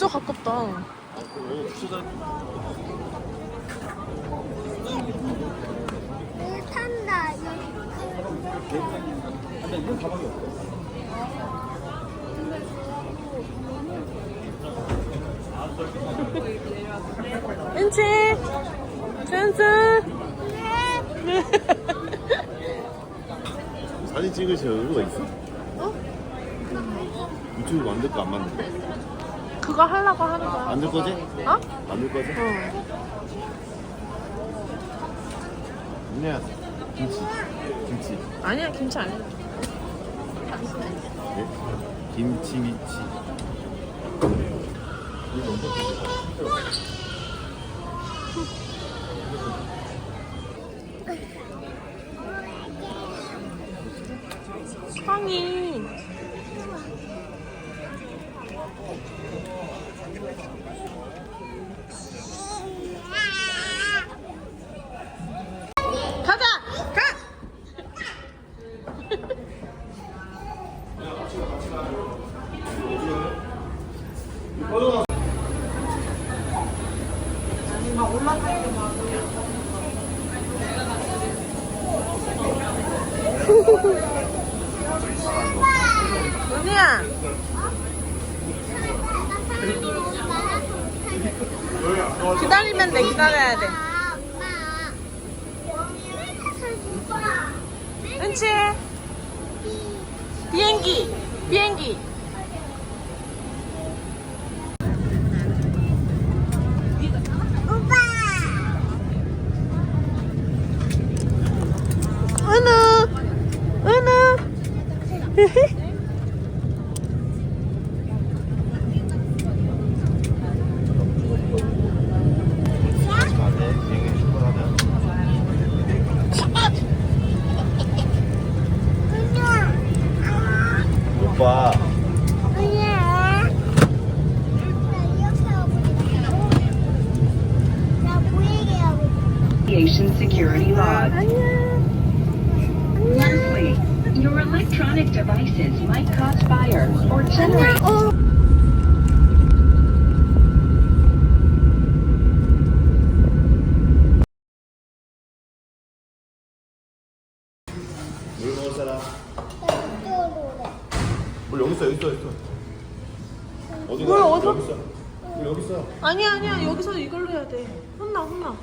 진짜 가깝다. 물 탄다. 근데 이건 가방이 없어 은채, 짠짠. 사진 찍으실 의무가 있어? 어? 유튜브 만들 거안 만들 거? 그거 하려고 하는 거야. 만들 거지? 어? 만들 거지? 어. 누나야 김치 김치 아니야, 김치 아니야. 네? 김치 미치 빵이. 가자! 가! 은희야! 돼, 기다려야 돼. 은채! 비행기! 비행기! 은우! 은우! 안에 비행기 출발하면 오빠 Aviation security laws. Lastly, your electronic devices might cause fire or generate 물 먹을 사람 물 여기 있어 여기 있어 여기 있어 어디 물 가? 어디- 여기 있어 물 여기 있어 아니야, 아니야. 여기서 이걸로 해야 돼. 혼나, 혼나.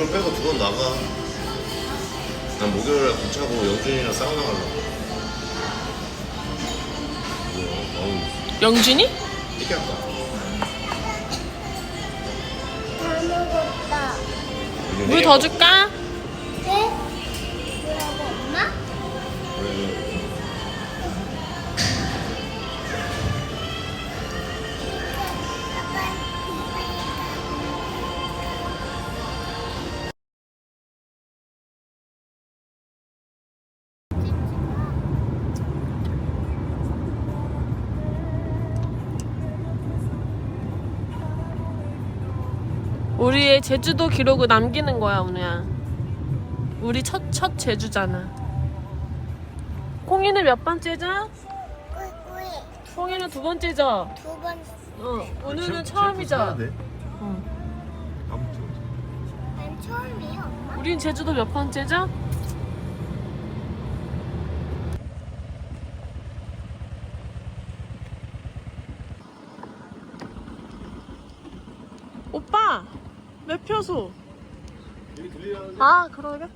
목요일 빼고 두 번 나가 난 목요일에 구차고 영준이랑 사우나 가려고 뭐야 어우 영준이? 이렇게 할까? 다 먹었다. 물더 줄 제주도 기록을 남기는 거야, 은우야. 우리 첫, 첫 제주잖아. 콩이는 몇 번째죠? 콩이는 두 번째죠? 두 번. 어, 은우는 처음이죠? 어. 난 처음이에요, 엄마. 우린 제주도 몇 번째죠? 오빠 여기 들리라는데? 아 그러게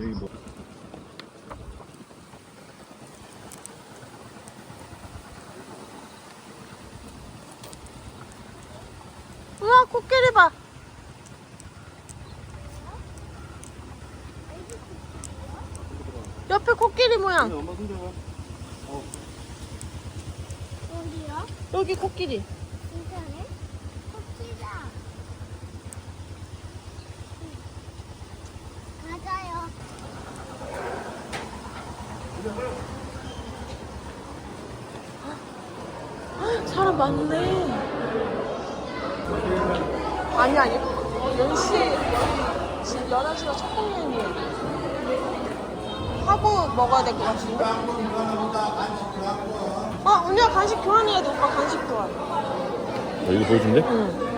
여기 뭐 우와 코끼리 봐 옆에 코끼리 모양 엄마 손잡아 어디요? 여기 코끼리 괜찮네? 코끼리다. 맞아요. 사람 많네 아니 아니 10시 지금 11시가 첫 공연이에요 하고 먹어야 될 것 같은데? 어 언니가 간식 교환해야 돼 오빠 간식 교환 어, 이거 보여준대? 응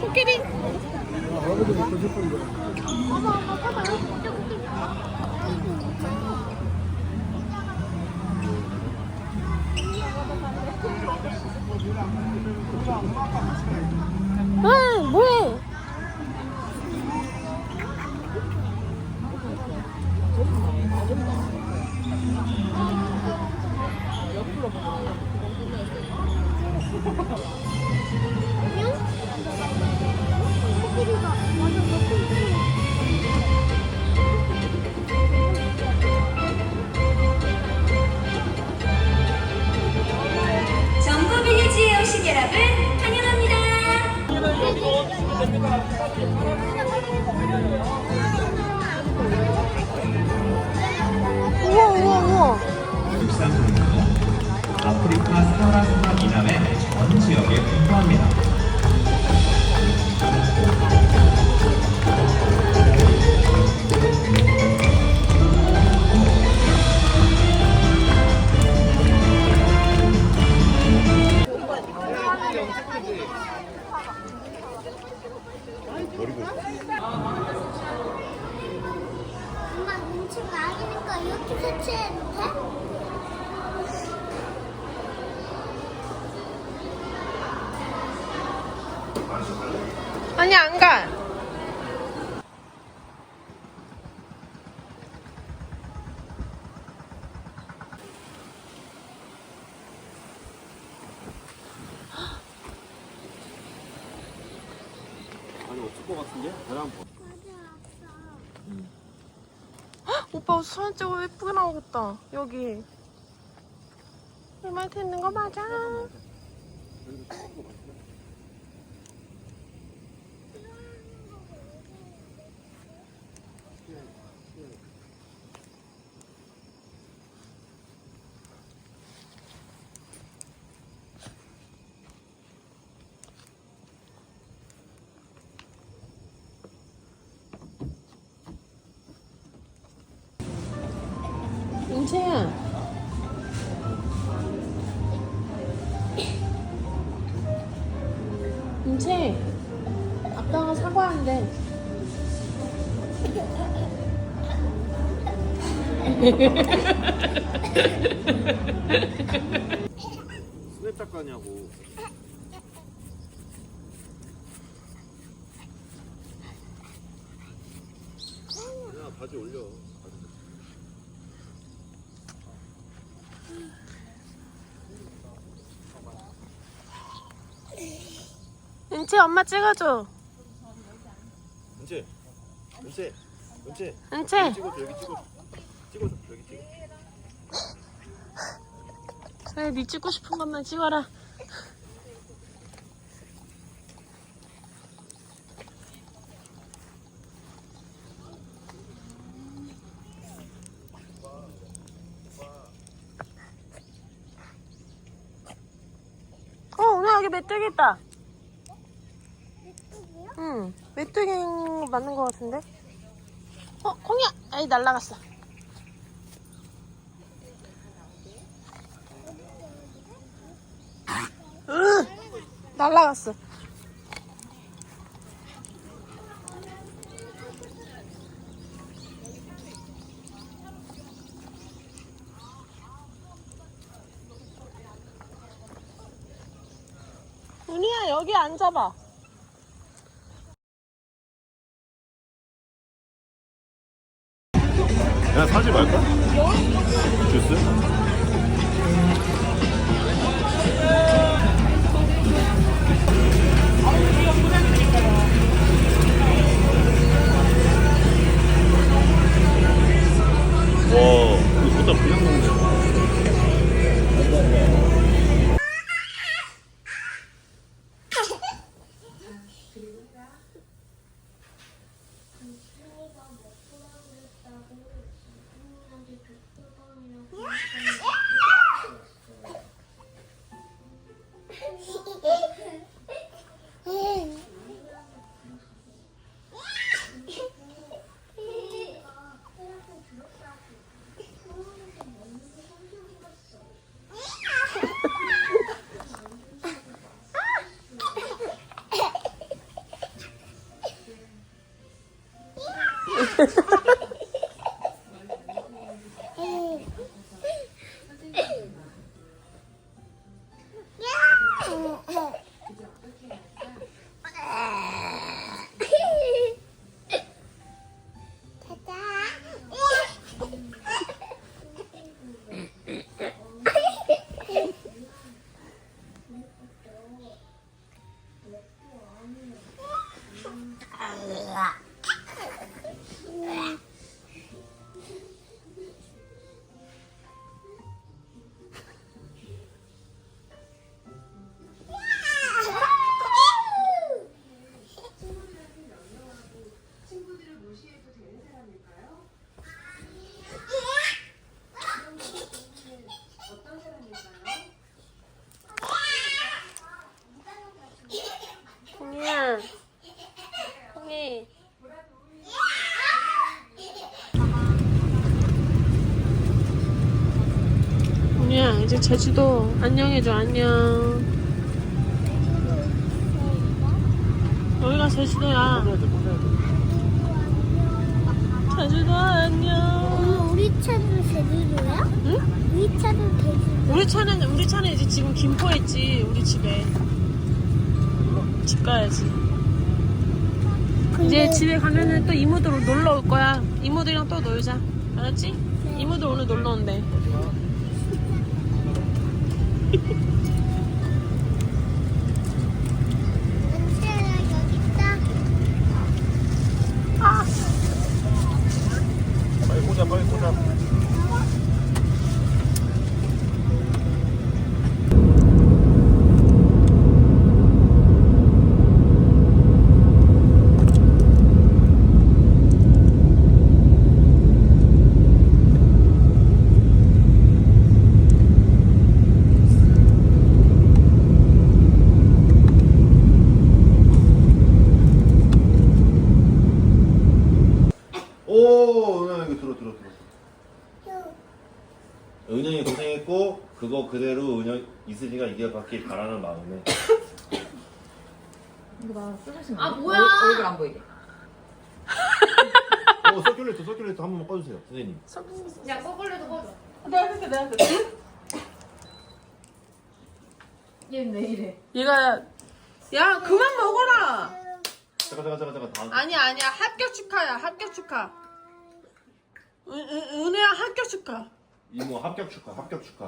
코끼리 어머, 어머, 봐봐. 여기 진짜 코끼리. 아 뭐해 코끼리가. 많으니까 이렇게 설치해도 돼? 아니 안 가 아니 없을 것 같은데? 계란 맞아, 오빠 사진 찍어 예쁘게 나오겠다. 여기. 이마트 있는 거 맞아 은채야 은채 아빠가 사과한대. 작가냐고. 야 바지 올려 은채 엄마 찍어줘. 은채, 은채, 은채. 은채. 찍어줘 여기 찍어줘. 찍어줘 여기 찍어. 그래 네 찍고 싶은 것만 찍어라. 어, 오늘 여기 메뚜기 있다. 응, 메뚜기 맞는 것 같은데? 어, 콩이야! 아이, 날라갔어. 으! 날라갔어. 은희야, 여기 앉아봐. 콩 이제 제주도 안녕해줘, 안녕. 여기가 제주도야. 제주도 안녕. 우리 차도 제주도야? 응? 우리 차도 제주도. 우리 차는 우리 차는 이제 지금 김포에 있지 우리 집에 집 가야지 이제 집에 가면은 또 이모들 놀러 올 거야 이모들이랑 또 놀자 알았지? 이모들 오늘 놀러 온대 은채야 여기 있다. 빨리 꽂아 빨리 꽂아 오 은현아 이거 들어 들어 들어 은현이 고생했고 그대로 은현 이슬이가 이겨받길 바라는 마음에. 아 뭐야? 얼 굴 안 보이게. 어 서큘레이터 서큘레이터 한 번만 꺼주세요 선생님. 야 꺼볼래도 꺼줘. 내가 그렇게 내가 그렇게 얘는 왜 이래? 얘가 야 그만 먹어라! 잠깐 잠깐 잠깐 잠깐. 다음. 아니야 아니야. 합격 축하야 합격 축하. 은, 은, 은혜야 합격 축하. 이모 합격 축하 합격 축하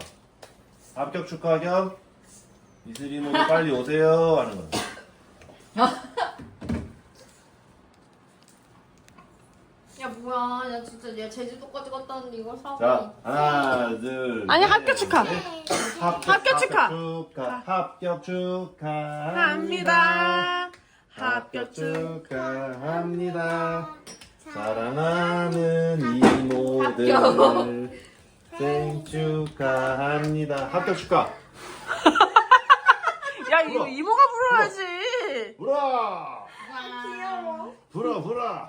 합격 축하 겸 이슬이 모두 빨리 오세요. 하는 거야 야 뭐야? 야 진짜 얘 제주도까지 갔다 왔는데 이걸 사고. 자 하나 둘 아니 셋, 합격 축하. 넷. 합격, 합격 축하. 축하. 합격 축하합니다. 합니다. 합격 합격 축하. 축하합니다. 사랑하는 이모들 생 축하합니다. 합격 축하. 야 야 이거 이모가 불어야지. 불어. 귀여워. 불어 불어